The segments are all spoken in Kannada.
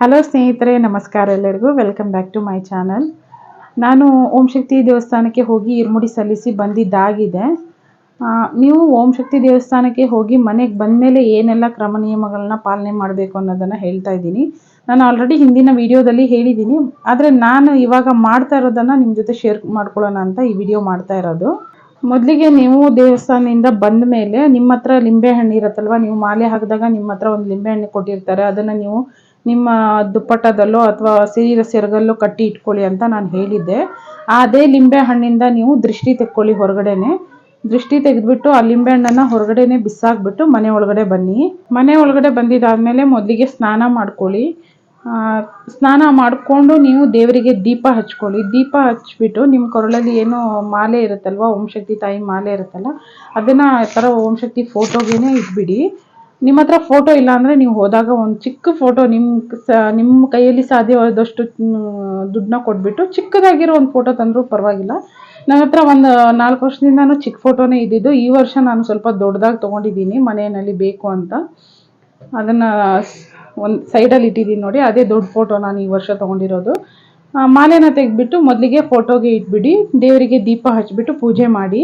ಹಲೋ ಸ್ನೇಹಿತರೆ, ನಮಸ್ಕಾರ ಎಲ್ಲರಿಗೂ. Welcome back to my channel ನಾನು ಓಂ ಶಕ್ತಿ ದೇವಸ್ಥಾನಕ್ಕೆ ಹೋಗಿ ಇರ್ಮುಡಿ ಸಲ್ಲಿಸಿ ಬಂದಿದ್ದಾಗಿದೆ. ನೀವು ಓಂ ಶಕ್ತಿ ದೇವಸ್ಥಾನಕ್ಕೆ ಹೋಗಿ ಮನೆಗೆ ಬಂದ ಮೇಲೆ ಏನೆಲ್ಲ ಕ್ರಮ ನಿಯಮಗಳನ್ನ ಪಾಲನೆ ಮಾಡಬೇಕು ಅನ್ನೋದನ್ನು ಹೇಳ್ತಾ ಇದ್ದೀನಿ. ನಾನು ಆಲ್ರೆಡಿ ಹಿಂದಿನ ವಿಡಿಯೋದಲ್ಲಿ ಹೇಳಿದ್ದೀನಿ. ಆದರೆ ನಾನು ಇವಾಗ ಮಾಡ್ತಾ ಇರೋದನ್ನು ನಿಮ್ಮ ಜೊತೆ ಶೇರ್ ಮಾಡ್ಕೊಳ್ಳೋಣ ಅಂತ ಈ ವಿಡಿಯೋ ಮಾಡ್ತಾ ಇರೋದು. ಮೊದಲಿಗೆ ನೀವು ದೇವಸ್ಥಾನದಿಂದ ಬಂದ ಮೇಲೆ ನಿಮ್ಮ ಹತ್ರ ಲಿಂಬೆಹಣ್ಣು ಇರುತ್ತಲ್ವ? ನೀವು ಮಾಲೆ ಹಾಕಿದಾಗ ನಿಮ್ಮ ಹತ್ರ ಒಂದು ಲಿಂಬೆಹಣ್ಣು ಕೊಟ್ಟಿರ್ತಾರೆ. ಅದನ್ನು ನೀವು ನಿಮ್ಮ ದುಪ್ಪಟ್ಟದಲ್ಲೋ ಅಥವಾ ಸೀರೆ ಸೆರಗಲ್ಲೋ ಕಟ್ಟಿ ಇಟ್ಕೊಳ್ಳಿ ಅಂತ ನಾನು ಹೇಳಿದ್ದೆ. ಅದೇ ಲಿಂಬೆ ಹಣ್ಣಿಂದ ನೀವು ದೃಷ್ಟಿ ತೆಕ್ಕೊಳ್ಳಿ ಹೊರಗಡೆನೆ. ದೃಷ್ಟಿ ತೆಗೆದ್ಬಿಟ್ಟು ಆ ಲಿಂಬೆ ಹಣ್ಣನ್ನು ಹೊರಗಡೆನೆ ಬಿಸಾಕ್ಬಿಟ್ಟು ಮನೆ ಒಳಗಡೆ ಬನ್ನಿ. ಮನೆ ಒಳಗಡೆ ಬಂದಿದ್ದಾದ್ಮೇಲೆ ಮೊದಲಿಗೆ ಸ್ನಾನ ಮಾಡ್ಕೊಳ್ಳಿ. ಸ್ನಾನ ಮಾಡಿಕೊಂಡು ನೀವು ದೇವರಿಗೆ ದೀಪ ಹಚ್ಕೊಳ್ಳಿ. ದೀಪ ಹಚ್ಬಿಟ್ಟು ನಿಮ್ಮ ಕೊರಳಲ್ಲಿ ಏನು ಮಾಲೆ ಇರುತ್ತಲ್ವ, ಓಂ ಶಕ್ತಿ ತಾಯಿ ಮಾಲೆ ಇರುತ್ತಲ್ಲ, ಅದನ್ನು ಆ ಥರ ಓಂ ಶಕ್ತಿ ಫೋಟೋಗೇನೆ ಇಟ್ಬಿಡಿ. ನಿಮ್ಮ ಹತ್ರ ಫೋಟೋ ಇಲ್ಲ ಅಂದರೆ ನೀವು ಹೋದಾಗ ಒಂದು ಚಿಕ್ಕ ಫೋಟೋ ನಿಮ್ಮ ಸ ನಿಮ್ಮ ಕೈಯಲ್ಲಿ ಸಾಧ್ಯವಾದಷ್ಟು ದುಡ್ಡನ್ನ ಕೊಟ್ಬಿಟ್ಟು ಚಿಕ್ಕದಾಗಿರೋ ಒಂದು ಫೋಟೋ ತಂದರೂ ಪರವಾಗಿಲ್ಲ. ನನ್ನ ಹತ್ರ ಒಂದು ನಾಲ್ಕು ವರ್ಷದಿಂದನೂ ಚಿಕ್ಕ ಫೋಟೋನೇ ಇದ್ದಿದ್ದು. ಈ ವರ್ಷ ನಾನು ಸ್ವಲ್ಪ ದೊಡ್ಡದಾಗಿ ತೊಗೊಂಡಿದ್ದೀನಿ, ಮನೆಯಲ್ಲಿ ಬೇಕು ಅಂತ. ಅದನ್ನು ಒಂದು ಸೈಡಲ್ಲಿ ಇಟ್ಟಿದ್ದೀನಿ ನೋಡಿ, ಅದೇ ದೊಡ್ಡ ಫೋಟೋ ನಾನು ಈ ವರ್ಷ ತೊಗೊಂಡಿರೋದು. ಮಾಲೆನ ತೆಗೆದ್ಬಿಟ್ಟು ಮೊದಲಿಗೆ ಫೋಟೋಗೆ ಇಟ್ಬಿಡಿ, ದೇವರಿಗೆ ದೀಪ ಹಚ್ಚಿಬಿಟ್ಟು ಪೂಜೆ ಮಾಡಿ.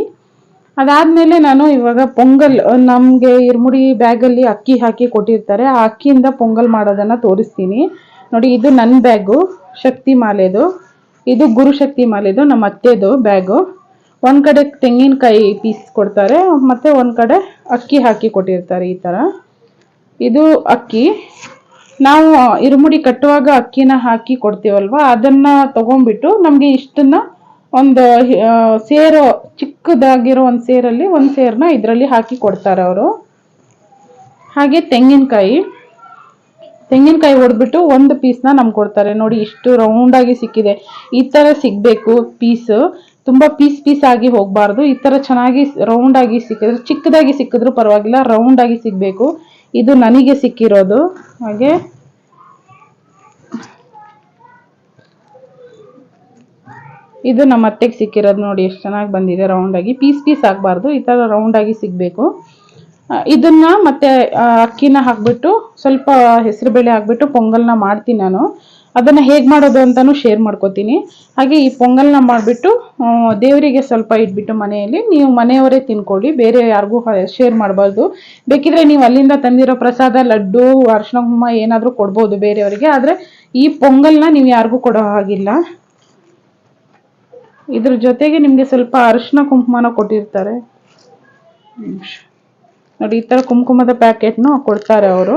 ಅದಾದಮೇಲೆ ನಾನು ಇವಾಗ ಪೊಂಗಲ್ ನಮಗೆ ಇರ್ಮುಡಿ ಬ್ಯಾಗಲ್ಲಿ ಅಕ್ಕಿ ಹಾಕಿ ಕೊಟ್ಟಿರ್ತಾರೆ. ಆ ಅಕ್ಕಿಯಿಂದ ಪೊಂಗಲ್ ಮಾಡೋದನ್ನು ತೋರಿಸ್ತೀನಿ. ನೋಡಿ, ಇದು ನನ್ನ ಬ್ಯಾಗು, ಶಕ್ತಿ ಮಾಲೆದು. ಇದು ಗುರುಶಕ್ತಿ ಮಾಲೆದು, ನಮ್ಮ ಅತ್ತೆದು ಬ್ಯಾಗು. ಒಂದು ಕಡೆ ತೆಂಗಿನಕಾಯಿ ಪೀಸ್ ಕೊಡ್ತಾರೆ, ಮತ್ತು ಒಂದು ಕಡೆ ಅಕ್ಕಿ ಹಾಕಿ ಕೊಟ್ಟಿರ್ತಾರೆ ಈ ಥರ ಇದು ಅಕ್ಕಿ. ನಾವು, ಇರುಮುಡಿ ಕಟ್ಟುವಾಗ ಅಕ್ಕಿನ ಹಾಕಿ ಕೊಡ್ತೀವಲ್ವ, ಅದನ್ನ ತಗೊಂಡ್ಬಿಟ್ಟು ನಮಗೆ ಇಷ್ಟನ್ನ ಒಂದು ಸೇರು, ಚಿಕ್ಕದಾಗಿರೋ ಒಂದು ಸೇರಲ್ಲಿ ಒಂದು ಸೇರನ್ನ ಇದರಲ್ಲಿ ಹಾಕಿ ಕೊಡ್ತಾರೆ ಅವರು. ಹಾಗೆ ತೆಂಗಿನಕಾಯಿ. ತೆಂಗಿನಕಾಯಿ ಹೊಡೆದ್ಬಿಟ್ಟು ಒಂದು ಪೀಸ್ನ ನಮ್ಗೆ ಕೊಡ್ತಾರೆ. ನೋಡಿ, ಇಷ್ಟು ರೌಂಡಾಗಿ ಸಿಕ್ಕಿದೆ. ಈ ಥರ ಸಿಗಬೇಕು ಪೀಸು ತುಂಬ ಪೀಸ್ ಪೀಸ್ ಆಗಿ ಹೋಗಬಾರ್ದು. ಈ ಥರ ಚೆನ್ನಾಗಿ ರೌಂಡಾಗಿ ಸಿಕ್ಕಿದ್ರೆ, ಚಿಕ್ಕದಾಗಿ ಸಿಕ್ಕಿದ್ರು ಪರವಾಗಿಲ್ಲ ರೌಂಡಾಗಿ ಸಿಗಬೇಕು. ಇದು ನನಗೆ ಸಿಕ್ಕಿರೋದು. ಹಾಗೆ ಇದು ನಮ್ಮ ಅತ್ತೆಗೆ ಸಿಕ್ಕಿರೋದು ನೋಡಿ ಎಷ್ಟು ಚೆನ್ನಾಗಿ ಬಂದಿದೆ ರೌಂಡಾಗಿ ಪೀಸ್ ಪೀಸ್ ಆಗಬಾರ್ದು, ಈ ಥರ ರೌಂಡಾಗಿ ಸಿಗಬೇಕು. ಇದನ್ನ ಮತ್ತೆ ಅಕ್ಕಿನ ಹಾಕ್ಬಿಟ್ಟು, ಸ್ವಲ್ಪ ಹೆಸರುಬೇಳೆ ಹಾಕ್ಬಿಟ್ಟು ಪೊಂಗಲ್ನ ಮಾಡ್ತೀನಿ ನಾನು. ಅದನ್ನು ಹೇಗೆ ಮಾಡೋದು ಅಂತಲೂ ಶೇರ್ ಮಾಡ್ಕೋತೀನಿ. ಹಾಗೆ ಈ ಪೊಂಗಲ್ನ ಮಾಡಿಬಿಟ್ಟು ದೇವರಿಗೆ ಸ್ವಲ್ಪ ಇಟ್ಬಿಟ್ಟು ಮನೆಯಲ್ಲಿ, ನೀವು ಮನೆಯವರೇ ತಿನ್ಕೊಳ್ಳಿ, ಬೇರೆ ಯಾರಿಗೂ ಶೇರ್ ಮಾಡಬಾರ್ದು. ಬೇಕಿದ್ರೆ ನೀವು ಅಲ್ಲಿಂದ ತಂದಿರೋ ಪ್ರಸಾದ, ಲಡ್ಡು ಅರ್ಶಿನ ಹುಮ್ಮ ಏನಾದರೂ ಕೊಡ್ಬೋದು ಬೇರೆಯವರಿಗೆ, ಆದರೆ ಈ ಪೊಂಗಲ್ನ ನೀವು ಯಾರಿಗೂ ಕೊಡೋ ಹಾಗಿಲ್ಲ. ಇದ್ರ ಜೊತೆಗೆ ನಿಮಗೆ ಸ್ವಲ್ಪ ಅರಿಶಿನ ಕುಂಕುಮನ ಕೊಟ್ಟಿರ್ತಾರೆ. ನೋಡಿ, ಈ ಥರ ಕುಂಕುಮದ ಪ್ಯಾಕೆಟ್ನು ಕೊಡ್ತಾರೆ ಅವರು.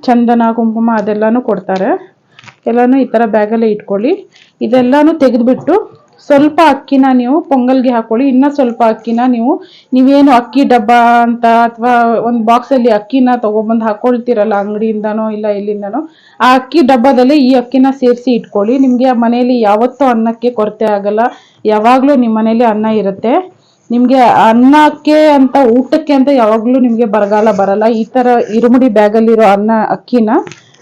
ಚಂದನ ಕುಂಕುಮ ಅದೆಲ್ಲನೂ ಕೊಡ್ತಾರೆ. ಎಲ್ಲನೂ ಈ ಥರ ಬ್ಯಾಗಲ್ಲೇ ಇಟ್ಕೊಳ್ಳಿ. ಇದೆಲ್ಲನೂ ತೆಗೆದುಬಿಟ್ಟು ಸ್ವಲ್ಪ ಅಕ್ಕಿನ ನೀವು ಪೊಂಗಲ್ಗೆ ಹಾಕೊಳ್ಳಿ. ಇನ್ನೂ ಸ್ವಲ್ಪ ಅಕ್ಕಿನ ನೀವು, ನೀವೇನು ಅಕ್ಕಿ ಡಬ್ಬ ಅಂತ ಅಥವಾ ಒಂದು ಬಾಕ್ಸಲ್ಲಿ ಅಕ್ಕಿನ ತೊಗೊಬಂದು ಹಾಕೊಳ್ತೀರಲ್ಲ ಅಂಗಡಿಯಿಂದನೋ ಇಲ್ಲ ಇಲ್ಲಿಂದನೋ ಆ ಅಕ್ಕಿ ಡಬ್ಬದಲ್ಲಿ ಈ ಅಕ್ಕಿನ ಸೇರಿಸಿ ಇಟ್ಕೊಳ್ಳಿ. ನಿಮಗೆ ಮನೆಯಲ್ಲಿ ಯಾವತ್ತೂ ಅನ್ನಕ್ಕೆ ಕೊರತೆ ಆಗಲ್ಲ. ಯಾವಾಗಲೂ ನಿಮ್ಮ ಮನೇಲಿ ಅನ್ನ ಇರುತ್ತೆ. ನಿಮಗೆ ಅನ್ನಕ್ಕೆ ಅಂತ, ಊಟಕ್ಕೆ ಅಂತ ಯಾವಾಗಲೂ ನಿಮಗೆ ಬರಗಾಲ ಬರಲ್ಲ. ಈ ಥರ ಇರುಮುಡಿ ಬ್ಯಾಗಲ್ಲಿರೋ ಅನ್ನ, ಅಕ್ಕಿನ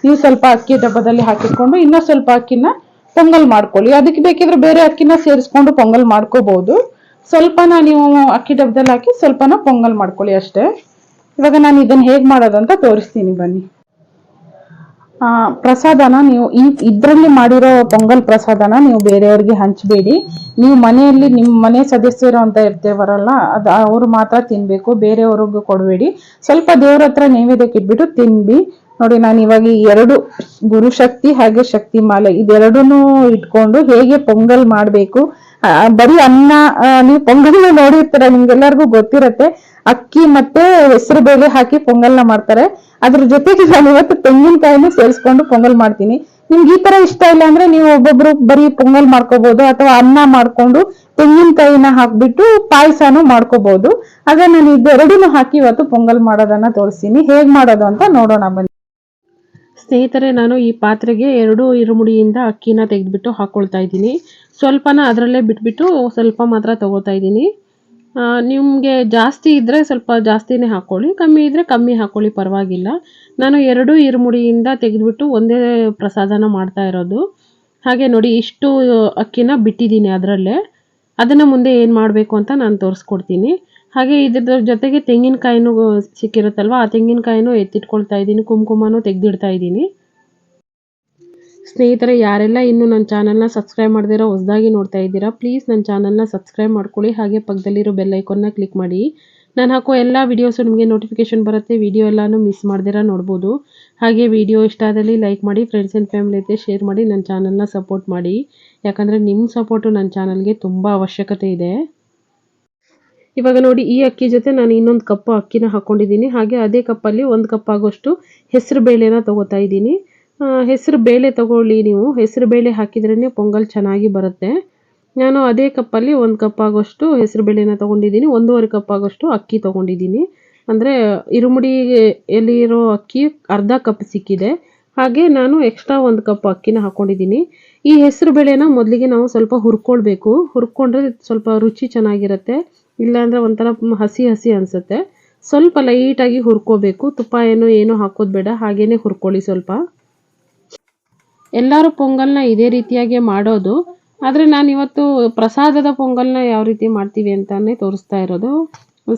ನೀವು ಸ್ವಲ್ಪ ಅಕ್ಕಿ ಡಬ್ಬದಲ್ಲಿ ಹಾಕಿಕೊಂಡು ಇನ್ನೂ ಸ್ವಲ್ಪ ಅಕ್ಕಿನ ಪೊಂಗಲ್ ಮಾಡ್ಕೊಳ್ಳಿ. ಅದಕ್ಕೆ ಬೇಕಿದ್ರೆ ಬೇರೆ ಅಕ್ಕಿನ ಸೇರಿಸ್ಕೊಂಡು ಪೊಂಗಲ್ ಮಾಡ್ಕೋಬಹುದು. ಸ್ವಲ್ಪನ ನೀವು ಅಕ್ಕಿ ಡಬ್ಬದಲ್ಲಿ ಹಾಕಿ ಸ್ವಲ್ಪನ ಪೊಂಗಲ್ ಮಾಡ್ಕೊಳ್ಳಿ ಅಷ್ಟೇ. ಇವಾಗ ನಾನು ಇದನ್ನು ಹೇಗೆ ಮಾಡೋದು ಅಂತ ತೋರಿಸ್ತೀನಿ ಬನ್ನಿ. ಆ, ಪ್ರಸಾದನ ನೀವು ಈ ಇದರಲ್ಲಿ ಮಾಡಿರೋ ಪೊಂಗಲ್ ಪ್ರಸಾದನ ನೀವು ಬೇರೆಯವ್ರಿಗೆ ಹಂಚಬೇಡಿ. ನೀವು ಮನೆಯಲ್ಲಿ ನಿಮ್ಮ ಮನೆ ಸದಸ್ಯರು ಅಂತ ಇರ್ತೇವರಲ್ಲ ಅದು ಅವ್ರು ಮಾತ್ರ ತಿನ್ನಬೇಕು ಬೇರೆಯವ್ರಿಗೂ ಕೊಡಬೇಡಿ. ಸ್ವಲ್ಪ ದೇವ್ರ ಹತ್ರ ನೈವೇದ್ಯಕ್ಕೆ ಇಟ್ಬಿಟ್ಟು ತಿನ್ಬಿ. ನೋಡಿ, ನಾನು ಇವಾಗ ಈ ಎರಡು ಗುರುಶಕ್ತಿ ಹಾಗೆ ಶಕ್ತಿ ಮಾಲೆ ಇದೆರಡೂ ಇಟ್ಕೊಂಡು ಹೇಗೆ ಪೊಂಗಲ್ ಮಾಡಬೇಕು? ಬರೀ ಅನ್ನ ನೀವು ಪೊಂಗಲ್ನ ನೋಡಿರ್ತೀರ, ನಿಮ್ಗೆಲ್ಲರಿಗೂ ಗೊತ್ತಿರತ್ತೆ. ಅಕ್ಕಿ ಮತ್ತೆ ಹೆಸರು ಬೇಳೆ ಹಾಕಿ ಪೊಂಗಲ್ನ ಮಾಡ್ತಾರೆ. ಅದ್ರ ಜೊತೆಗೆ ನಾನು ಇವತ್ತು ತೆಂಗಿನಕಾಯಿನ ಸೇರಿಸ್ಕೊಂಡು ಪೊಂಗಲ್ ಮಾಡ್ತೀನಿ. ನಿಮ್ಗೆ ಈ ತರ ಇಷ್ಟ ಇಲ್ಲ ಅಂದ್ರೆ ನೀವು ಒಬ್ಬೊಬ್ರು ಬರೀ ಪೊಂಗಲ್ ಮಾಡ್ಕೋಬಹುದು ಅಥವಾ ಅನ್ನ ಮಾಡ್ಕೊಂಡು ತೆಂಗಿನಕಾಯಿನ ಹಾಕ್ಬಿಟ್ಟು ಪಾಯಸನೂ ಮಾಡ್ಕೋಬಹುದು ಆಗ ನಾನು ಇದೆರಡೂ ಹಾಕಿ ಇವತ್ತು ಪೊಂಗಲ್ ಮಾಡೋದನ್ನ ತೋರಿಸ್ತೀನಿ. ಹೇಗ್ ಮಾಡೋದು ಅಂತ ನೋಡೋಣ ಬನ್ನಿ. ಸ್ನೇಹಿತರೆ, ನಾನು ಈ ಪಾತ್ರೆಗೆ ಎರಡು ಇರುಮುಡಿಯಿಂದ ಅಕ್ಕಿನ ತೆಗೆದುಬಿಟ್ಟು ಹಾಕ್ಕೊಳ್ತಾ ಇದ್ದೀನಿ. ಸ್ವಲ್ಪನ ಅದರಲ್ಲೇ ಬಿಟ್ಬಿಟ್ಟು ಸ್ವಲ್ಪ ಮಾತ್ರ ತೊಗೋತಾ ಇದ್ದೀನಿ. ನಿಮಗೆ ಜಾಸ್ತಿ ಇದ್ದರೆ ಸ್ವಲ್ಪ ಜಾಸ್ತಿನೇ ಹಾಕ್ಕೊಳ್ಳಿ ಕಮ್ಮಿ ಇದ್ದರೆ ಕಮ್ಮಿ ಹಾಕ್ಕೊಳ್ಳಿ ಪರವಾಗಿಲ್ಲ. ನಾನು ಎರಡು ಇರುಮುಡಿಯಿಂದ ತೆಗೆದುಬಿಟ್ಟು ಒಂದೇ ಪ್ರಸಾದನ ಮಾಡ್ತಾ ಇರೋದು. ಹಾಗೆ ನೋಡಿ, ಇಷ್ಟು ಅಕ್ಕಿನ ಬಿಟ್ಟಿದ್ದೀನಿ ಅದರಲ್ಲೇ. ಅದನ್ನು ಮುಂದೆ ಏನು ಮಾಡಬೇಕು ಅಂತ ನಾನು ತೋರಿಸ್ಕೊಡ್ತೀನಿ. ಹಾಗೆ ಇದ್ರ ಜೊತೆಗೆ ತೆಂಗಿನಕಾಯಿನೂ ಸಿಕ್ಕಿರುತ್ತಲ್ವ? ಆ ತೆಂಗಿನಕಾಯಿನೂ ಎತ್ತಿಟ್ಕೊಳ್ತಾ ಇದ್ದೀನಿ, ಕುಂಕುಮನೂ ತೆಗೆದಿಡ್ತಾ ಇದ್ದೀನಿ. ಸ್ನೇಹಿತರೆ, ಯಾರೆಲ್ಲ ಇನ್ನೂ ನನ್ನ ಚಾನಲ್ನ ಸಬ್ಸ್ಕ್ರೈಬ್ ಮಾಡದಿರೋ ಹೊಸದಾಗಿ ನೋಡ್ತಾ ಇದ್ದೀರಾ, ಪ್ಲೀಸ್ ನನ್ನ ಚಾನಲ್ನ ಸಬ್ಸ್ಕ್ರೈಬ್ ಮಾಡ್ಕೊಳ್ಳಿ, ಹಾಗೆ ಪಕ್ಕದಲ್ಲಿರೋ ಬೆಲ್ ಐಕಾನ್ನ ಕ್ಲಿಕ್ ಮಾಡಿ. ನಾನು ಹಾಕೋ ಎಲ್ಲ ವೀಡಿಯೋಸು ನಿಮಗೆ ನೋಟಿಫಿಕೇಶನ್ ಬರುತ್ತೆ, ವಿಡಿಯೋ ಎಲ್ಲನೂ ಮಿಸ್ ಮಾಡ್ದಿರ ನೋಡ್ಬೋದು. ಹಾಗೆ ವಿಡಿಯೋ ಇಷ್ಟ ಆದಲ್ಲಿ ಲೈಕ್ ಮಾಡಿ, ಫ್ರೆಂಡ್ಸ್ ಆ್ಯಂಡ್ ಫ್ಯಾಮಿಲಿ ಜೊತೆ ಶೇರ್ ಮಾಡಿ, ನನ್ನ ಚಾನಲ್ನ ಸಪೋರ್ಟ್ ಮಾಡಿ. ಯಾಕಂದರೆ ನಿಮ್ಮ ಸಪೋರ್ಟು ನನ್ನ ಚಾನಲ್ಗೆ ತುಂಬ ಅವಶ್ಯಕತೆ ಇದೆ. ಇವಾಗ ನೋಡಿ ಈ ಅಕ್ಕಿ ಜೊತೆ ನಾನು ಇನ್ನೊಂದು ಕಪ್ ಅಕ್ಕಿನ ಹಾಕ್ಕೊಂಡಿದ್ದೀನಿ ಹಾಗೆ ಅದೇ ಕಪ್ಪಲ್ಲಿ ಒಂದು ಕಪ್ ಆಗೋಷ್ಟು ಹೆಸರು ಬೇಳೆನ ತೊಗೋತಾ ಇದ್ದೀನಿ. ಹೆಸರು ಬೇಳೆ ತಗೊಳ್ಳಿ ನೀವು. ಹೆಸರು ಬೇಳೆ ಹಾಕಿದ್ರೇ ಪೊಂಗಲ್ ಚೆನ್ನಾಗಿ ಬರುತ್ತೆ. ನಾನು ಅದೇ ಕಪ್ಪಲ್ಲಿ ಒಂದು ಕಪ್ ಆಗೋಷ್ಟು ಹೆಸರು ಬೇಳೆನ ತೊಗೊಂಡಿದ್ದೀನಿ. ಒಂದೂವರೆ ಕಪ್ ಆಗೋಷ್ಟು ಅಕ್ಕಿ ತೊಗೊಂಡಿದ್ದೀನಿ. ಅಂದರೆ ಇರುಮುಡಿಯಲ್ಲಿರೋ ಅಕ್ಕಿ ಅರ್ಧ ಕಪ್ ಸಿಕ್ಕಿದೆ. ಹಾಗೆ ನಾನು ಎಕ್ಸ್ಟ್ರಾ ಒಂದು ಕಪ್ ಅಕ್ಕಿನ ಹಾಕ್ಕೊಂಡಿದ್ದೀನಿ ಈ ಹೆಸರು ಬೇಳೆನ ಮೊದಲಿಗೆ ನಾವು ಸ್ವಲ್ಪ ಹುರ್ಕೊಳ್ಬೇಕು. ಹುರ್ಕೊಂಡ್ರೆ ಸ್ವಲ್ಪ ರುಚಿ ಚೆನ್ನಾಗಿರುತ್ತೆ. ಇಲ್ಲಾಂದರೆ ಒಂಥರ ಹಸಿ ಹಸಿ ಅನಿಸುತ್ತೆ. ಸ್ವಲ್ಪ ಲೈಟಾಗಿ ಹುರ್ಕೋಬೇಕು. ತುಪ್ಪ ಏನು ಏನು ಹಾಕೋದು ಬೇಡ. ಹಾಗೇನೆ ಹುರ್ಕೊಳ್ಳಿ ಸ್ವಲ್ಪ. ಎಲ್ಲರೂ ಪೊಂಗಲ್ನ ಇದೇ ರೀತಿಯಾಗಿ ಮಾಡೋದು. ಆದರೆ ನಾನು ಇವತ್ತು ಪ್ರಸಾದದ ಪೊಂಗಲ್ನ ಯಾವ ರೀತಿ ಮಾಡ್ತೀವಿ ಅಂತಲೇ ತೋರಿಸ್ತಾ ಇರೋದು.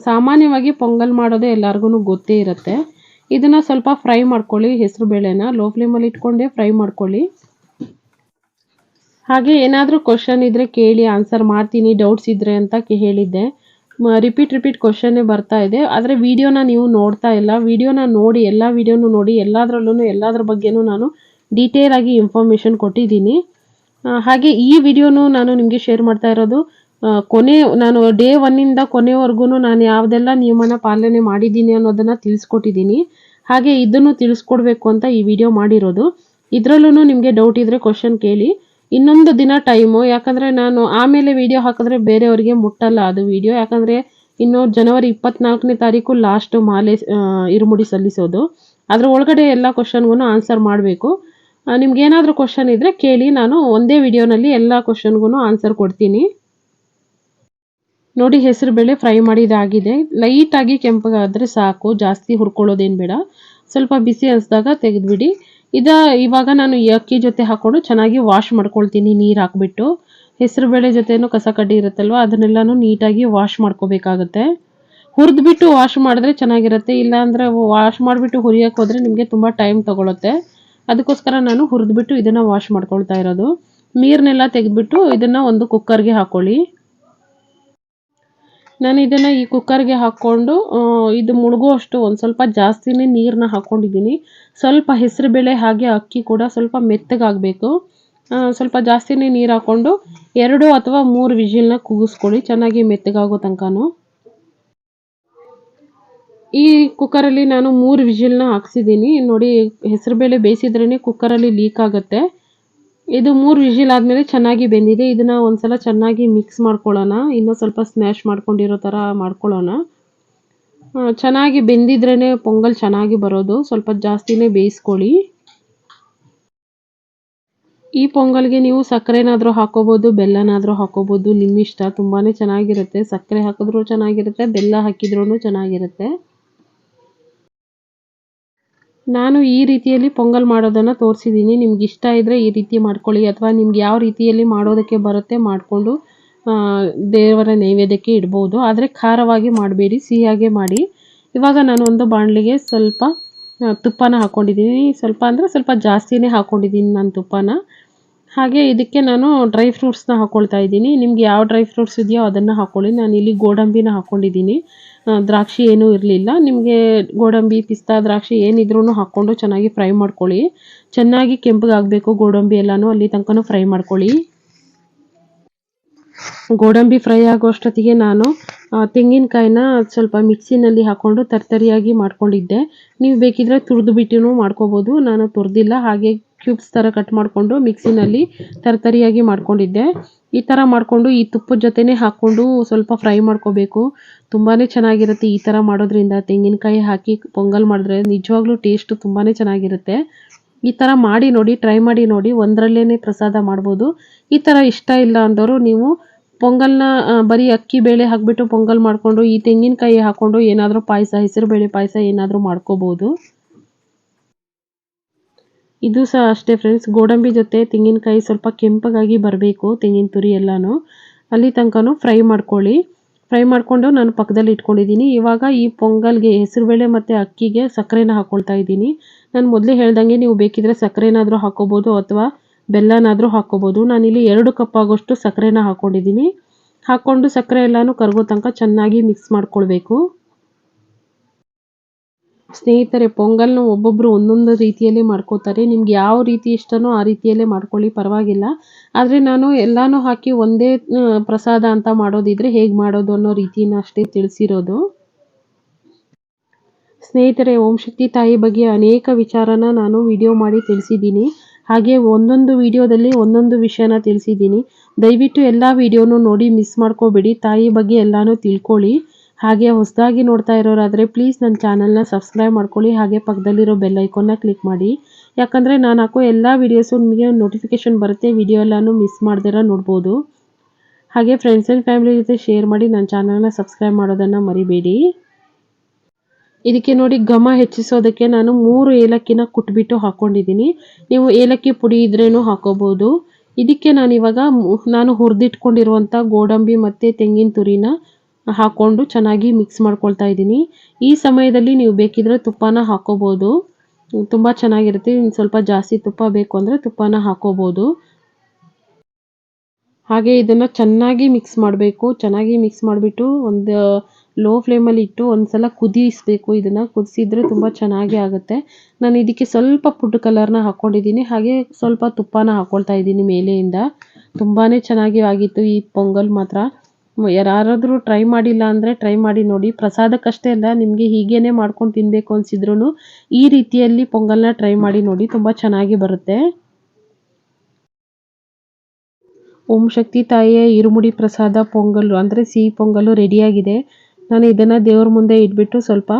ಸಾಮಾನ್ಯವಾಗಿ ಪೊಂಗಲ್ ಮಾಡೋದೇ ಎಲ್ಲರಿಗೂ ಗೊತ್ತೇ ಇರುತ್ತೆ. ಇದನ್ನು ಸ್ವಲ್ಪ ಫ್ರೈ ಮಾಡ್ಕೊಳ್ಳಿ, ಹೆಸರು ಬೇಳೆನ. ಲೋ ಫ್ಲೇಮಲ್ಲಿ ಇಟ್ಕೊಂಡೇ ಫ್ರೈ ಮಾಡ್ಕೊಳ್ಳಿ. ಹಾಗೆ ಏನಾದರೂ ಕ್ವಶನ್ ಇದ್ದರೆ ಕೇಳಿ ಆನ್ಸರ್ ಮಾಡ್ತೀನಿ ಡೌಟ್ಸ್ ಇದ್ದರೆ ಅಂತ ಹೇಳಿದ್ದೆ. ರಿಪೀಟ್ ರಿಪೀಟ್ ಕ್ವಶನ್ನೇ ಬರ್ತಾ ಇದೆ. ಆದರೆ ವಿಡಿಯೋನ ನೀವು ನೋಡ್ತಾ ಇಲ್ಲ. ವಿಡಿಯೋನ ನೋಡಿ, ಎಲ್ಲ ವಿಡಿಯೋನು ನೋಡಿ ಎಲ್ಲದರಲ್ಲೂ ಎಲ್ಲದ್ರ ಬಗ್ಗೆನೂ ನಾನು ಡೀಟೇಲ್ ಆಗಿ ಇನ್ಫಾರ್ಮೇಷನ್ ಕೊಟ್ಟಿದ್ದೀನಿ. ಹಾಗೆ ಈ ವಿಡಿಯೋನು ನಾನು ನಿಮಗೆ ಶೇರ್ ಮಾಡ್ತಾ ಇರೋದು ಕೊನೆ, ನಾನು ಡೇ ಒನ್ನಿಂದ ಕೊನೆವರೆಗೂ ನಾನು ಯಾವುದೆಲ್ಲ ನಿಯಮನ ಪಾಲನೆ ಮಾಡಿದ್ದೀನಿ ಅನ್ನೋದನ್ನು ತಿಳಿಸ್ಕೊಟ್ಟಿದ್ದೀನಿ. ಹಾಗೆ ಇದನ್ನು ತಿಳಿಸ್ಕೊಡ್ಬೇಕು ಅಂತ ಈ ವಿಡಿಯೋ ಮಾಡಿರೋದು. ಇದರಲ್ಲೂ ನಿಮಗೆ ಡೌಟ್ ಇದ್ದರೆ ಕ್ವಶನ್ ಕೇಳಿ. ಇನ್ನೊಂದು ದಿನ ಟೈಮು ಯಾಕಂದರೆ ನಾನು ಆಮೇಲೆ ವಿಡಿಯೋ ಹಾಕಿದ್ರೆ ಬೇರೆಯವರಿಗೆ ಮುಟ್ಟಲ್ಲ ಅದು ವಿಡಿಯೋ ಯಾಕಂದರೆ ಇನ್ನು ಜನವರಿ ಇಪ್ಪತ್ನಾಲ್ಕನೇ ತಾರೀಕು ಲಾಸ್ಟ್ ಮಾಲೆ ಇರುಮುಡಿ ಸಲ್ಲಿಸೋದು. ಅದರ ಒಳಗಡೆ ಎಲ್ಲ ಕ್ವಶನ್ಗೂ ಆನ್ಸರ್ ಮಾಡಬೇಕು. ನಿಮ್ಗೆ ಏನಾದರೂ ಕ್ವಶನ್ ಇದ್ದರೆ ಕೇಳಿ, ನಾನು ಒಂದೇ ವಿಡಿಯೋನಲ್ಲಿ ಎಲ್ಲ ಕ್ವಶನ್ಗೂ ಆನ್ಸರ್ ಕೊಡ್ತೀನಿ. ನೋಡಿ ಹೆಸರು ಬೇಳೆ ಫ್ರೈ ಮಾಡಿದಾಗಿದೆ ಲೈಟಾಗಿ ಕೆಂಪಗಾದರೆ ಸಾಕು, ಜಾಸ್ತಿ ಹುರ್ಕೊಳ್ಳೋದೇನು ಬೇಡ. ಸ್ವಲ್ಪ ಬಿಸಿ ಅನಿಸಿದಾಗ ತೆಗೆದುಬಿಡಿ. ಇದ ಇವಾಗ ನಾನು ಅಕ್ಕಿ ಜೊತೆ ಹಾಕ್ಕೊಂಡು ಚೆನ್ನಾಗಿ ವಾಶ್ ಮಾಡ್ಕೊಳ್ತೀನಿ, ನೀರು ಹಾಕ್ಬಿಟ್ಟು. ಹೆಸರು ಬೇಳೆ ಜೊತೆನೂ ಕಸ ಕಡ್ಡಿ ಇರುತ್ತಲ್ವ, ಅದನ್ನೆಲ್ಲನೂ ನೀಟಾಗಿ ವಾಶ್ ಮಾಡ್ಕೋಬೇಕಾಗುತ್ತೆ. ಹುರಿದ್ಬಿಟ್ಟು ವಾಶ್ ಮಾಡಿದ್ರೆ ಚೆನ್ನಾಗಿರುತ್ತೆ, ಇಲ್ಲಾಂದರೆ ವಾಶ್ ಮಾಡಿಬಿಟ್ಟು ಹುರಿಯೋಕೆ ಹೋದರೆ ನಿಮಗೆ ತುಂಬ ಟೈಮ್ ತೊಗೊಳುತ್ತೆ. ಅದಕ್ಕೋಸ್ಕರ ನಾನು ಹುರಿದ್ಬಿಟ್ಟು ಇದನ್ನು ವಾಶ್ ಮಾಡ್ಕೊಳ್ತಾ ಇರೋದು. ನೀರನ್ನೆಲ್ಲ ತೆಗೆದ್ಬಿಟ್ಟು ಇದನ್ನು ಒಂದು ಕುಕ್ಕರ್ಗೆ ಹಾಕ್ಕೊಳ್ಳಿ ನಾನು ಇದನ್ನು ಈ ಕುಕ್ಕರ್ಗೆ ಹಾಕ್ಕೊಂಡು ಇದು ಮುಳುಗುವಷ್ಟು ಒಂದು ಸ್ವಲ್ಪ ಜಾಸ್ತಿನೇ ನೀರನ್ನ ಹಾಕ್ಕೊಂಡಿದ್ದೀನಿ ಸ್ವಲ್ಪ ಹೆಸರುಬೇಳೆ ಹಾಗೆ ಅಕ್ಕಿ ಕೂಡ ಸ್ವಲ್ಪ ಮೆತ್ತಗಾಗಬೇಕು. ಸ್ವಲ್ಪ ಜಾಸ್ತಿನೇ ನೀರು ಹಾಕ್ಕೊಂಡು ಎರಡು ಅಥವಾ ಮೂರು ವಿಜಿಲ್ನ ಕೂಗಿಸ್ಕೊಳ್ಳಿ ಚೆನ್ನಾಗಿ ಮೆತ್ತಗಾಗೋ ತನಕನೂ. ಈ ಕುಕ್ಕರಲ್ಲಿ ನಾನು ಮೂರು ವಿಜಿಲ್ನ ಹಾಕ್ಸಿದ್ದೀನಿ. ನೋಡಿ ಹೆಸರುಬೇಳೆ ಬೇಯಿಸಿದ್ರೇ ಕುಕ್ಕರಲ್ಲಿ ಲೀಕ್ ಆಗುತ್ತೆ. ಇದು ಮೂರು ವಿಷಿಲ್ ಆದಮೇಲೆ ಚೆನ್ನಾಗಿ ಬೆಂದಿದೆ. ಇದನ್ನ ಒಂದ್ಸಲ ಚೆನ್ನಾಗಿ ಮಿಕ್ಸ್ ಮಾಡ್ಕೊಳ್ಳೋಣ. ಇನ್ನೂ ಸ್ವಲ್ಪ ಸ್ಮ್ಯಾಶ್ ಮಾಡ್ಕೊಂಡಿರೋ ಥರ ಮಾಡ್ಕೊಳ್ಳೋಣ. ಚೆನ್ನಾಗಿ ಬೆಂದಿದ್ರೇ ಪೊಂಗಲ್ ಚೆನ್ನಾಗಿ ಬರೋದು. ಸ್ವಲ್ಪ ಜಾಸ್ತಿನೇ ಬೇಯಿಸ್ಕೊಳ್ಳಿ. ಈ ಪೊಂಗಲ್ಗೆ ನೀವು ಸಕ್ಕರೆನಾದರೂ ಹಾಕೋಬೋದು, ಬೆಲ್ಲನಾದರೂ ಹಾಕೋಬೋದು. ನಿಮ್ಮ ಇಷ್ಟ. ತುಂಬಾ ಚೆನ್ನಾಗಿರುತ್ತೆ. ಸಕ್ಕರೆ ಹಾಕಿದ್ರೂ ಚೆನ್ನಾಗಿರುತ್ತೆ, ಬೆಲ್ಲ ಹಾಕಿದ್ರೂ ಚೆನ್ನಾಗಿರುತ್ತೆ. ನಾನು ಈ ರೀತಿಯಲ್ಲಿ ಪೊಂಗಲ್ ಮಾಡೋದನ್ನು ತೋರಿಸಿದ್ದೀನಿ ನಿಮ್ಗೆ ಇಷ್ಟ ಇದ್ದರೆ ಈ ರೀತಿ ಮಾಡ್ಕೊಳ್ಳಿ ಅಥವಾ ನಿಮ್ಗೆ ಯಾವ ರೀತಿಯಲ್ಲಿ ಮಾಡೋದಕ್ಕೆ ಬರುತ್ತೆ ಮಾಡಿಕೊಂಡು ದೇವರ ನೈವೇದ್ಯಕ್ಕೆ ಇಡ್ಬೋದು. ಆದರೆ ಖಾರವಾಗಿ ಮಾಡಬೇಡಿ, ಸಿಹಿಯಾಗೆ ಮಾಡಿ. ಇವಾಗ ನಾನು ಒಂದು ಬಾಣಲಿಗೆ ಸ್ವಲ್ಪ ತುಪ್ಪನ ಹಾಕ್ಕೊಂಡಿದ್ದೀನಿ ಸ್ವಲ್ಪ ಅಂದರೆ ಸ್ವಲ್ಪ ಜಾಸ್ತಿನೇ ಹಾಕ್ಕೊಂಡಿದ್ದೀನಿ ನಾನು ತುಪ್ಪನ. ಹಾಗೆ ಇದಕ್ಕೆ ನಾನು ಡ್ರೈ ಫ್ರೂಟ್ಸ್ನ ಹಾಕ್ಕೊಳ್ತಾ ಇದ್ದೀನಿ. ನಿಮ್ಗೆ ಯಾವ ಡ್ರೈ ಫ್ರೂಟ್ಸ್ ಇದೆಯೋ ಅದನ್ನು ಹಾಕ್ಕೊಳ್ಳಿ ನಾನು ಇಲ್ಲಿ ಗೋಡಂಬಿನ ಹಾಕ್ಕೊಂಡಿದ್ದೀನಿ ದ್ರಾಕ್ಷಿ ಏನೂ ಇರಲಿಲ್ಲ. ನಿಮಗೆ ಗೋಡಂಬಿ, ಪಿಸ್ತಾ ದ್ರಾಕ್ಷಿ ಏನಿದ್ರೂ ಹಾಕ್ಕೊಂಡು ಚೆನ್ನಾಗಿ ಫ್ರೈ ಮಾಡ್ಕೊಳ್ಳಿ. ಚೆನ್ನಾಗಿ ಕೆಂಪಗಾಗಬೇಕು ಗೋಡಂಬಿ ಎಲ್ಲನೂ, ಅಲ್ಲಿ ತನಕನೂ ಫ್ರೈ ಮಾಡ್ಕೊಳ್ಳಿ. ಗೋಡಂಬಿ ಫ್ರೈ ಆಗೋಷ್ಟೊತ್ತಿಗೆ ನಾನು ತೆಂಗಿನಕಾಯಿನ ಸ್ವಲ್ಪ ಮಿಕ್ಸಿನಲ್ಲಿ ಹಾಕ್ಕೊಂಡು ತರ್ತರಿಯಾಗಿ ಮಾಡ್ಕೊಂಡಿದ್ದೆ. ನೀವು ಬೇಕಿದ್ರೆ ತುರಿದು ಬಿಟ್ಟು ಮಾಡ್ಕೋಬೋದು. ನಾನು ತುರಿದಿಲ್ಲ. ಹಾಗೆ ಕ್ಯೂಬ್ಸ್ ಥರ ಕಟ್ ಮಾಡಿಕೊಂಡು ಮಿಕ್ಸಿನಲ್ಲಿ ತರ್ತರಿಯಾಗಿ ಮಾಡ್ಕೊಂಡಿದ್ದೆ. ಈ ಥರ ಮಾಡಿಕೊಂಡು ಈ ತುಪ್ಪದ ಜೊತೆನೇ ಹಾಕ್ಕೊಂಡು ಸ್ವಲ್ಪ ಫ್ರೈ ಮಾಡ್ಕೋಬೇಕು. ತುಂಬಾ ಚೆನ್ನಾಗಿರುತ್ತೆ ಈ ಥರ ಮಾಡೋದ್ರಿಂದ. ತೆಂಗಿನಕಾಯಿ ಹಾಕಿ ಪೊಂಗಲ್ ಮಾಡಿದ್ರೆ ನಿಜವಾಗ್ಲೂ ಟೇಸ್ಟು ತುಂಬಾ ಚೆನ್ನಾಗಿರುತ್ತೆ. ಈ ಥರ ಮಾಡಿ ನೋಡಿ ಟ್ರೈ ಮಾಡಿ ನೋಡಿ ಒಂದರಲ್ಲೇ ಪ್ರಸಾದ ಮಾಡ್ಬೋದು. ಈ ಥರ ಇಷ್ಟ ಇಲ್ಲ ಅಂದವರು ನೀವು ಪೊಂಗಲ್ನ ಬರೀ ಅಕ್ಕಿ ಬೇಳೆ ಹಾಕ್ಬಿಟ್ಟು ಪೊಂಗಲ್ ಮಾಡಿಕೊಂಡು, ಈ ತೆಂಗಿನಕಾಯಿ ಹಾಕ್ಕೊಂಡು ಏನಾದರೂ ಪಾಯಸ, ಹೆಸರು ಬೇಳೆ ಪಾಯಸ ಏನಾದರೂ ಮಾಡ್ಕೋಬೋದು. ಇದು ಸಹ ಅಷ್ಟೇ ಫ್ರೆಂಡ್ಸ್ ಗೋಡಂಬಿ ಜೊತೆ ತೆಂಗಿನಕಾಯಿ ಸ್ವಲ್ಪ ಕೆಂಪಗಾಗಿ ಬರಬೇಕು, ತೆಂಗಿನ ತುರಿ ಎಲ್ಲನೂ. ಅಲ್ಲಿ ತನಕನೂ ಫ್ರೈ ಮಾಡ್ಕೊಳ್ಳಿ. ಫ್ರೈ ಮಾಡಿಕೊಂಡು ನಾನು ಪಕ್ಕದಲ್ಲಿ ಇಟ್ಕೊಂಡಿದ್ದೀನಿ. ಇವಾಗ ಈ ಪೊಂಗಲ್ಗೆ ಹೆಸರುಬೇಳೆ ಮತ್ತು ಅಕ್ಕಿಗೆ ಸಕ್ಕರೆನ ಹಾಕ್ಕೊಳ್ತಾ ಇದ್ದೀನಿ. ನಾನು ಮೊದಲೇ ಹೇಳ್ದಂಗೆ ನೀವು ಬೇಕಿದ್ರೆ ಸಕ್ಕರೆನಾದರೂ ಹಾಕೋಬೋದು ಅಥವಾ ಬೆಲ್ಲನಾದರೂ ಹಾಕೋಬೋದು. ನಾನಿಲ್ಲಿ ಎರಡು ಕಪ್ ಆಗೋಷ್ಟು ಸಕ್ಕರೆನ ಹಾಕ್ಕೊಂಡಿದ್ದೀನಿ ಹಾಕ್ಕೊಂಡು ಸಕ್ಕರೆ ಎಲ್ಲನೂ ಕರಗೋ ತನಕ ಚೆನ್ನಾಗಿ ಮಿಕ್ಸ್ ಮಾಡ್ಕೊಳ್ಬೇಕು. ಸ್ನೇಹಿತರೆ, ಪೊಂಗಲ್ನ ಒಬ್ಬೊಬ್ಬರು ಒಂದೊಂದು ರೀತಿಯಲ್ಲಿ ಮಾಡ್ಕೋತಾರೆ. ನಿಮ್ಗೆ ಯಾವ ರೀತಿ ಇಷ್ಟನೋ ಆ ರೀತಿಯಲ್ಲೇ ಮಾಡ್ಕೊಳ್ಳಿ, ಪರವಾಗಿಲ್ಲ. ಆದರೆ ನಾನು ಎಲ್ಲಾನು ಹಾಕಿ ಒಂದೇ ಪ್ರಸಾದ ಅಂತ ಮಾಡೋದಿದ್ರೆ ಹೇಗೆ ಮಾಡೋದು ಅನ್ನೋ ರೀತಿನ ಅಷ್ಟೇ ತಿಳಿಸಿರೋದು. ಸ್ನೇಹಿತರೆ, ಓಂ ಶಕ್ತಿ ತಾಯಿ ಬಗ್ಗೆ ಅನೇಕ ವಿಚಾರನ ನಾನು ವಿಡಿಯೋ ಮಾಡಿ ತಿಳಿಸಿದ್ದೀನಿ. ಹಾಗೆ ಒಂದೊಂದು ವಿಡಿಯೋದಲ್ಲಿ ಒಂದೊಂದು ವಿಷಯನ ತಿಳಿಸಿದ್ದೀನಿ. ದಯವಿಟ್ಟು ಎಲ್ಲ ವಿಡಿಯೋನು ನೋಡಿ ಮಿಸ್ ಮಾಡ್ಕೋಬೇಡಿ. ತಾಯಿ ಬಗ್ಗೆ ಎಲ್ಲಾನು ತಿಳ್ಕೊಳ್ಳಿ. ಹಾಗೆ ಹೊಸದಾಗಿ ನೋಡ್ತಾ ಇರೋರಾದರೆ ಪ್ಲೀಸ್ ನನ್ನ ಚಾನಲ್ನ ಸಬ್ಸ್ಕ್ರೈಬ್ ಮಾಡ್ಕೊಳ್ಳಿ, ಹಾಗೆ ಪಕ್ಕದಲ್ಲಿರೋ ಬೆಲ್ ಐಕಾನ್ನ ಕ್ಲಿಕ್ ಮಾಡಿ. ಯಾಕಂದರೆ ನಾನು ಹಾಕೋ ಎಲ್ಲ ವೀಡಿಯೋಸು ನಿಮಗೆ ನೋಟಿಫಿಕೇಷನ್ ಬರುತ್ತೆ ವಿಡಿಯೋ ಎಲ್ಲಾನು ಮಿಸ್ ಮಾಡ್ದಿರ ನೋಡ್ಬೋದು. ಹಾಗೆ ಫ್ರೆಂಡ್ಸ್ ಆ್ಯಂಡ್ ಫ್ಯಾಮಿಲಿ ಜೊತೆ ಶೇರ್ ಮಾಡಿ ನನ್ನ ಚಾನಲ್ನ ಸಬ್ಸ್ಕ್ರೈಬ್ ಮಾಡೋದನ್ನು ಮರಿಬೇಡಿ. ಇದಕ್ಕೆ ನೋಡಿ ಘಮ ಹೆಚ್ಚಿಸೋದಕ್ಕೆ ನಾನು ಮೂರು ಏಲಕ್ಕಿನ ಕುಟ್ಬಿಟ್ಟು ಹಾಕ್ಕೊಂಡಿದ್ದೀನಿ ನೀವು ಏಲಕ್ಕಿ ಪುಡಿ ಇದ್ರೇನು ಹಾಕೋಬೋದು. ಇದಕ್ಕೆ ನಾನು ಇವಾಗ ನಾನು ಹುರಿದಿಟ್ಕೊಂಡಿರುವಂಥ ಗೋಡಂಬಿ ಮತ್ತು ತೆಂಗಿನ ತುರಿನ ಹಾಕ್ಕೊಂಡು ಚೆನ್ನಾಗಿ ಮಿಕ್ಸ್ ಮಾಡ್ಕೊಳ್ತಾ ಇದ್ದೀನಿ. ಈ ಸಮಯದಲ್ಲಿ ನೀವು ಬೇಕಿದ್ರೆ ತುಪ್ಪನ ಹಾಕೋಬೋದು. ತುಂಬ ಚೆನ್ನಾಗಿರುತ್ತೆ. ಇನ್ನು ಸ್ವಲ್ಪ ಜಾಸ್ತಿ ತುಪ್ಪ ಬೇಕು ಅಂದರೆ ತುಪ್ಪನ ಹಾಕೋಬೋದು. ಹಾಗೆ ಇದನ್ನು ಚೆನ್ನಾಗಿ ಮಿಕ್ಸ್ ಮಾಡಬೇಕು. ಚೆನ್ನಾಗಿ ಮಿಕ್ಸ್ ಮಾಡಿಬಿಟ್ಟು ಒಂದು ಲೋ ಫ್ಲೇಮಲ್ಲಿ ಇಟ್ಟು ಒಂದ್ಸಲ ಕುದಿಸ್ಬೇಕು. ಇದನ್ನು ಕುದಿಸಿದ್ರೆ ತುಂಬ ಚೆನ್ನಾಗಿ ಆಗುತ್ತೆ. ನಾನು ಇದಕ್ಕೆ ಸ್ವಲ್ಪ ಫುಡ್ ಕಲರ್ನ ಹಾಕ್ಕೊಂಡಿದ್ದೀನಿ ಹಾಗೆ ಸ್ವಲ್ಪ ತುಪ್ಪನ ಹಾಕ್ಕೊಳ್ತಾ ಇದ್ದೀನಿ ಮೇಲೆಯಿಂದ. ತುಂಬಾ ಚೆನ್ನಾಗಿ ಆಗಿತ್ತು ಈ ಪೊಂಗಲ್ ಮಾತ್ರ. ಯಾರಾದರೂ ಟ್ರೈ ಮಾಡಿಲ್ಲ ಅಂದರೆ ಟ್ರೈ ಮಾಡಿ ನೋಡಿ. ಪ್ರಸಾದಕ್ಕಷ್ಟೇ ಅಲ್ಲ, ನಿಮಗೆ ಹೀಗೇನೆ ಮಾಡ್ಕೊಂಡು ತಿನ್ನಬೇಕು ಅನಿಸಿದ್ರು ಈ ರೀತಿಯಲ್ಲಿ ಪೊಂಗಲ್ನ ಟ್ರೈ ಮಾಡಿ ನೋಡಿ. ತುಂಬ ಚೆನ್ನಾಗಿ ಬರುತ್ತೆ. ಓಂ ಶಕ್ತಿ ತಾಯಿಯ ಇರುಮುಡಿ ಪ್ರಸಾದ ಪೊಂಗಲ್ಲು ಅಂದರೆ ಸಿಹಿ ಪೊಂಗಲ್ಲು ರೆಡಿಯಾಗಿದೆ. ನಾನು ಇದನ್ನು ದೇವ್ರ ಮುಂದೆ ಇಟ್ಬಿಟ್ಟು ಸ್ವಲ್ಪ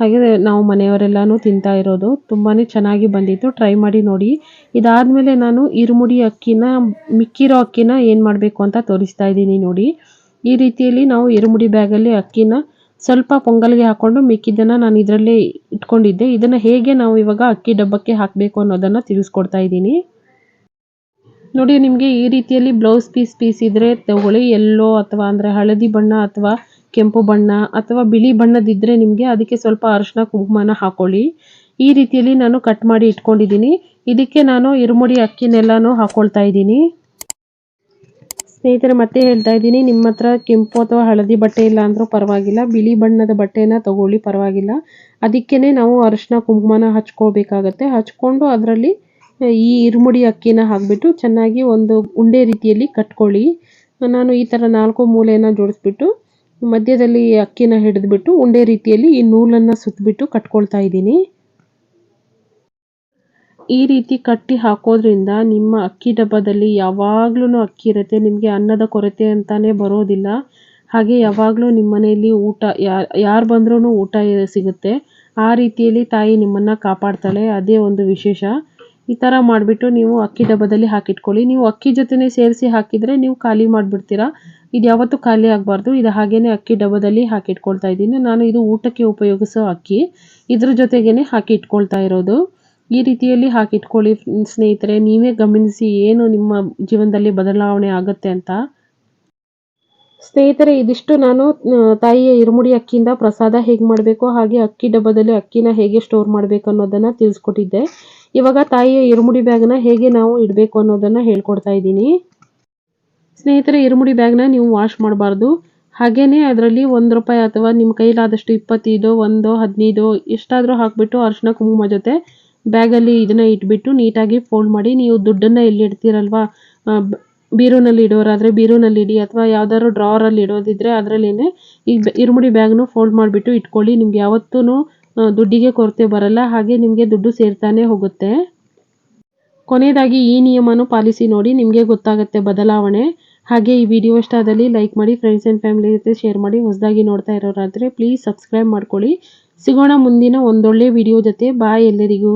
ಹಾಗೆ ನಾವು ಮನೆಯವರೆಲ್ಲನೂ ತಿಂತಾ ಇರೋದು. ತುಂಬಾ ಚೆನ್ನಾಗಿ ಬಂದಿತ್ತು. ಟ್ರೈ ಮಾಡಿ ನೋಡಿ. ಇದಾದಮೇಲೆ ನಾನು ಇರುಮುಡಿ ಅಕ್ಕಿನ, ಮಿಕ್ಕಿರೋ ಅಕ್ಕಿನ ಏನು ಮಾಡಬೇಕು ಅಂತ ತೋರಿಸ್ತಾ ಇದ್ದೀನಿ ನೋಡಿ. ಈ ರೀತಿಯಲ್ಲಿ ನಾವು ಇರುಮುಡಿ ಬ್ಯಾಗಲ್ಲಿ ಅಕ್ಕಿನ ಸ್ವಲ್ಪ ಪೊಂಗಲ್ಗೆ ಹಾಕ್ಕೊಂಡು ಮಿಕ್ಕಿದ್ದನ್ನು ನಾನು ಇದರಲ್ಲಿ ಇಟ್ಕೊಂಡಿದ್ದೆ. ಇದನ್ನು ಹೇಗೆ ನಾವು ಇವಾಗ ಅಕ್ಕಿ ಡಬ್ಬಕ್ಕೆ ಹಾಕಬೇಕು ಅನ್ನೋದನ್ನು ತಿಳಿಸ್ಕೊಡ್ತಾ ಇದ್ದೀನಿ. ನೋಡಿ, ನಿಮಗೆ ಈ ರೀತಿಯಲ್ಲಿ ಬ್ಲೌಸ್ ಪೀಸ್ ಪೀಸ್ ಇದ್ದರೆ ತಗೊಳ್ಳಿ ಎಲ್ಲೋ ಅಥವಾ ಅಂದರೆ ಹಳದಿ ಬಣ್ಣ ಅಥವಾ ಕೆಂಪು ಬಣ್ಣ ಅಥವಾ ಬಿಳಿ ಬಣ್ಣದಿದ್ದರೆ ನಿಮಗೆ ಅದಕ್ಕೆ ಸ್ವಲ್ಪ ಅರಿಶಿನ ಕುಂಕುಮನ ಹಾಕೊಳ್ಳಿ. ಈ ರೀತಿಯಲ್ಲಿ ನಾನು ಕಟ್ ಮಾಡಿ ಇಟ್ಕೊಂಡಿದ್ದೀನಿ. ಇದಕ್ಕೆ ನಾನು ಇರುಮುಡಿ ಅಕ್ಕಿನೆಲ್ಲನೂ ಹಾಕ್ಕೊಳ್ತಾ ಇದ್ದೀನಿ. ಸ್ನೇಹಿತರೆ, ಮತ್ತೆ ಹೇಳ್ತಾ ಇದ್ದೀನಿ, ನಿಮ್ಮ ಹತ್ರ ಕೆಂಪು ಅಥವಾ ಹಳದಿ ಬಟ್ಟೆ ಇಲ್ಲ ಅಂದರೂ ಪರವಾಗಿಲ್ಲ. ಬಿಳಿ ಬಣ್ಣದ ಬಟ್ಟೆನ ತಗೊಳ್ಳಿ, ಪರವಾಗಿಲ್ಲ. ಅದಕ್ಕೇ ನಾವು ಅರಿಶಿನ, ಕುಂಕುಮನ ಹಚ್ಕೊಳ್ಬೇಕಾಗತ್ತೆ. ಹಚ್ಕೊಂಡು ಅದರಲ್ಲಿ ಈ ಇರುಮುಡಿ ಅಕ್ಕಿನ ಹಾಕಿಬಿಟ್ಟು ಚೆನ್ನಾಗಿ ಒಂದು ಉಂಡೆ ರೀತಿಯಲ್ಲಿ ಕಟ್ಕೊಳ್ಳಿ. ನಾನು ಈ ಥರ ನಾಲ್ಕು ಮೂಲೆಯನ್ನು ಜೋಡಿಸ್ಬಿಟ್ಟು, ಮಧ್ಯದಲ್ಲಿ ಅಕ್ಕಿನ ಹಿಡಿದ್ಬಿಟ್ಟು, ಉಂಡೆ ರೀತಿಯಲ್ಲಿ ಈ ನೂಲನ್ನು ಸುತ್ತಬಿಟ್ಟು ಕಟ್ಕೊಳ್ತಾ ಇದ್ದೀನಿ. ಈ ರೀತಿ ಕಟ್ಟಿ ಹಾಕೋದ್ರಿಂದ ನಿಮ್ಮ ಅಕ್ಕಿ ಡಬ್ಬದಲ್ಲಿ ಯಾವಾಗ್ಲೂ ಅಕ್ಕಿ ಇರುತ್ತೆ, ನಿಮಗೆ ಅನ್ನದ ಕೊರತೆ ಅಂತಾನೆ ಬರೋದಿಲ್ಲ. ಹಾಗೆ ಯಾವಾಗಲೂ ನಿಮ್ಮ ಮನೆಯಲ್ಲಿ ಊಟ ಯಾರು ಬಂದ್ರೂ ಊಟ ಸಿಗುತ್ತೆ. ಆ ರೀತಿಯಲ್ಲಿ ತಾಯಿ ನಿಮ್ಮನ್ನು ಕಾಪಾಡ್ತಾಳೆ, ಅದೇ ಒಂದು ವಿಶೇಷ. ಈ ಥರ ಮಾಡಿಬಿಟ್ಟು ನೀವು ಅಕ್ಕಿ ಡಬ್ಬದಲ್ಲಿ ಹಾಕಿಟ್ಕೊಳ್ಳಿ. ನೀವು ಅಕ್ಕಿ ಜೊತೆನೇ ಸೇರಿಸಿ ಹಾಕಿದರೆ ನೀವು ಖಾಲಿ ಮಾಡಿಬಿಡ್ತೀರಾ? ಇದು ಯಾವತ್ತೂ ಖಾಲಿ ಆಗಬಾರ್ದು. ಇದು ಹಾಗೇನೆ ಅಕ್ಕಿ ಡಬ್ಬದಲ್ಲಿ ಹಾಕಿಟ್ಕೊಳ್ತಾ ಇದ್ದೀನಿ. ನಾನು ಇದು ಊಟಕ್ಕೆ ಉಪಯೋಗಿಸೋ ಅಕ್ಕಿ. ಇದ್ರ ಜೊತೆಗೇನೆ ಹಾಕಿ ಇಟ್ಕೊಳ್ತಾ ಇರೋದು. ಈ ರೀತಿಯಲ್ಲಿ ಹಾಕಿಟ್ಕೊಳ್ಳಿ ಸ್ನೇಹಿತರೆ. ನೀವೇ ಗಮನಿಸಿ ಏನು ನಿಮ್ಮ ಜೀವನದಲ್ಲಿ ಬದಲಾವಣೆ ಆಗುತ್ತೆ ಅಂತ. ಸ್ನೇಹಿತರೆ ಇದಿಷ್ಟು ನಾನು ತಾಯಿಯ ಇರುಮುಡಿ ಅಕ್ಕಿಯಿಂದ ಪ್ರಸಾದ ಹೇಗೆ ಮಾಡಬೇಕು ಹಾಗೆ ಅಕ್ಕಿ ಡಬ್ಬದಲ್ಲಿ ಅಕ್ಕಿನ ಹೇಗೆ ಸ್ಟೋರ್ ಮಾಡಬೇಕು ಅನ್ನೋದನ್ನು ತಿಳಿಸ್ಕೊಟ್ಟಿದ್ದೆ. ಇವಾಗ ತಾಯಿಯ ಇರುಮುಡಿ ಬ್ಯಾಗ್ನ ಹೇಗೆ ನಾವು ಇಡಬೇಕು ಅನ್ನೋದನ್ನು ಹೇಳ್ಕೊಡ್ತಾ ಇದ್ದೀನಿ. ಸ್ನೇಹಿತರೆ ಇರುಮುಡಿ ಬ್ಯಾಗ್ನ ನೀವು ವಾಶ್ ಮಾಡಬಾರ್ದು. ಹಾಗೇನೆ ಅದರಲ್ಲಿ ಒಂದು ರೂಪಾಯಿ ಅಥವಾ ನಿಮ್ಮ ಕೈಲಾದಷ್ಟು ಇಪ್ಪತ್ತೈದು ಒಂದು ಹದಿನೈದು ಎಷ್ಟಾದರೂ ಹಾಕಿಬಿಟ್ಟು ಅರಿಶಿನ ಕುಂಕುಮ ಜೊತೆ ಬ್ಯಾಗಲ್ಲಿ ಇದನ್ನ ಇಟ್ಬಿಟ್ಟು ನೀಟಾಗಿ ಫೋಲ್ಡ್ ಮಾಡಿ, ನೀವು ದುಡ್ಡನ್ನು ಎಲ್ಲಿ ಇಡ್ತೀರಲ್ವಾ? ಬೀರೋನಲ್ಲಿ ಇಡೋರಾದ್ರೆ ಬೀರೋನಲ್ಲಿ ಇಡಿ, ಅಥವಾ ಯಾವ್ದಾದ್ರು ಡ್ರಾವರಲ್ಲಿ ಇಡೋದಿದ್ರೆ ಅದರಲ್ಲೇನೆ ಈ ಇರುಮುಡಿ ಬ್ಯಾಗ್ನು ಫೋಲ್ಡ್ ಮಾಡಿಬಿಟ್ಟು ಇಟ್ಕೊಳ್ಳಿ. ನಿಮ್ಗೆ ಯಾವತ್ತೂ ದುಡ್ಡಿಗೆ ಕೊರತೆ ಬರಲ್ಲ, ಹಾಗೆ ನಿಮಗೆ ದುಡ್ಡು ಸೇರ್ತಾನೆ ಹೋಗುತ್ತೆ. ಕೊನೆಯದಾಗಿ ಈ ನಿಯಮನೂ ಪಾಲಿಸಿ ನೋಡಿ, ನಿಮಗೆ ಗೊತ್ತಾಗುತ್ತೆ ಬದಲಾವಣೆ. ಹಾಗೆ ಈ ವಿಡಿಯೋ ಇಷ್ಟ ಆದಲ್ಲಿ ಲೈಕ್ ಮಾಡಿ ಫ್ರೆಂಡ್ಸ್ ಆ್ಯಂಡ್ ಫ್ಯಾಮಿಲಿ ಜೊತೆ ಶೇರ್ ಮಾಡಿ, ಹೊಸದಾಗಿ ನೋಡ್ತಾ ಇರೋರಾದರೆ ಪ್ಲೀಸ್ ಸಬ್ಸ್ಕ್ರೈಬ್ ಮಾಡ್ಕೊಳ್ಳಿ. ಸಿಗೋಣ ಮುಂದಿನ ಒಂದೊಳ್ಳೆ ವಿಡಿಯೋ ಜೊತೆ ಬಾಯ್ ಎಲ್ಲರಿಗೂ.